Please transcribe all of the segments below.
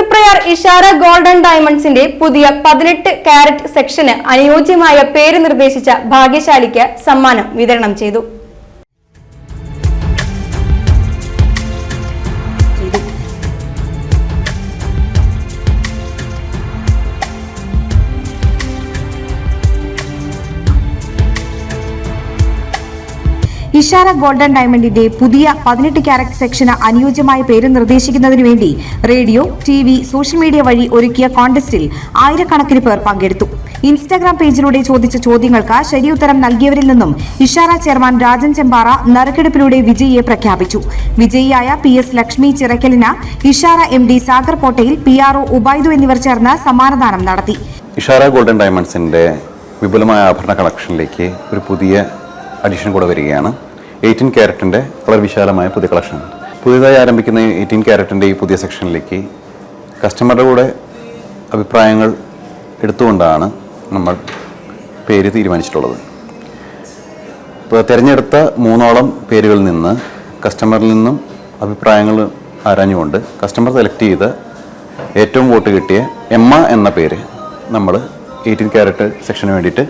Triprayar Ishara golden ഡയമണ്ട്സിന്റെ പുതിയ പതിനെട്ട് carrot സെക്ഷന് അനുയോജ്യമായ പേര് നിർദ്ദേശിച്ച ഭാഗ്യശാലിക്ക് സമ്മാനം വിതരണം ചെയ്തു. ഇഷാര ഗോൾഡൻ ഡയമണ്ടിന്റെ പുതിയ പതിനെട്ട് ക്യാരറ്റ് സെക്ഷന് അനുയോജ്യമായ പേര് നിർദ്ദേശിക്കുന്നതിനു വേണ്ടി radio T V social media വഴി ഒരുക്കിയ കോൺടെസ്റ്റിൽ ആയിരക്കണക്കിന് പേർ പങ്കെടുത്തു. ഇൻസ്റ്റാഗ്രാം പേജിലൂടെ ചോദിച്ച ചോദ്യങ്ങൾക്ക് ശരിയുത്തരം നൽകിയവരിൽ നിന്നും ഇഷാര ചെയർമാൻ രാജൻ ചെമ്പാറ നറുക്കെടുപ്പിലൂടെ വിജയിയെ പ്രഖ്യാപിച്ചു. വിജയിയായ പി എസ് ലക്ഷ്മി ചിറക്കലിന് ഇഷാര എം ഡി സാഗർ പോട്ടയിൽ പി ആർ ഒ ഉബൈദു എന്നിവർ ചേർന്ന് സമ്മാനദാനം നടത്തി. ഇഷാര ഗോൾഡൻ ഡയമണ്ട്സിന്റെ വിപുലമായ ആഭരണ കളക്ഷനിലേക്ക് ഒരു പുതിയ അഡീഷൻ കൂടെ വരികയാണ്. എയ്റ്റീൻ ക്യാരറ്റിന്റെ വളരെ വിശാലമായ പുതിയ കളക്ഷൻ പുതിയതായി ആരംഭിക്കുന്ന എയ്റ്റീൻ ക്യാരറ്റിന്റെ ഈ പുതിയ സെക്ഷനിലേക്ക് കസ്റ്റമറുടെ കൂടെ അഭിപ്രായങ്ങൾ എടുത്തുകൊണ്ടാണ് നമ്മൾ പേര് തീരുമാനിച്ചിട്ടുള്ളത്. ഇപ്പോൾ തിരഞ്ഞെടുത്ത മൂന്നോളം പേരുകളിൽ നിന്ന് കസ്റ്റമറിൽ നിന്നും അഭിപ്രായങ്ങൾ ആരാഞ്ഞുകൊണ്ട് കസ്റ്റമർ സെലക്ട് ചെയ്ത് ഏറ്റവും വോട്ട് കിട്ടിയ എമ്മ എന്ന പേര് നമ്മൾ എയ്റ്റീൻ ക്യാരറ്റ് സെക്ഷന് വേണ്ടിയിട്ട്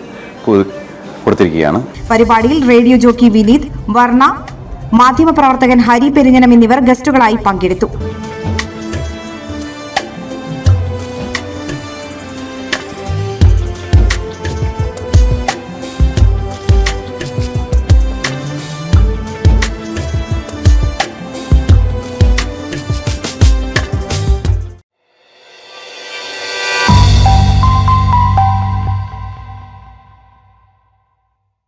കൊടുത്തിരിക്കുകയാണ്. പരിപാടിയിൽ റേഡിയോ ജോക്കി വിനീത് വർണ മാധ്യമപ്രവർത്തകൻ ഹരി പെരിഞ്ഞനം എന്നിവർ ഗസ്റ്റുകളായി പങ്കെടുത്തു.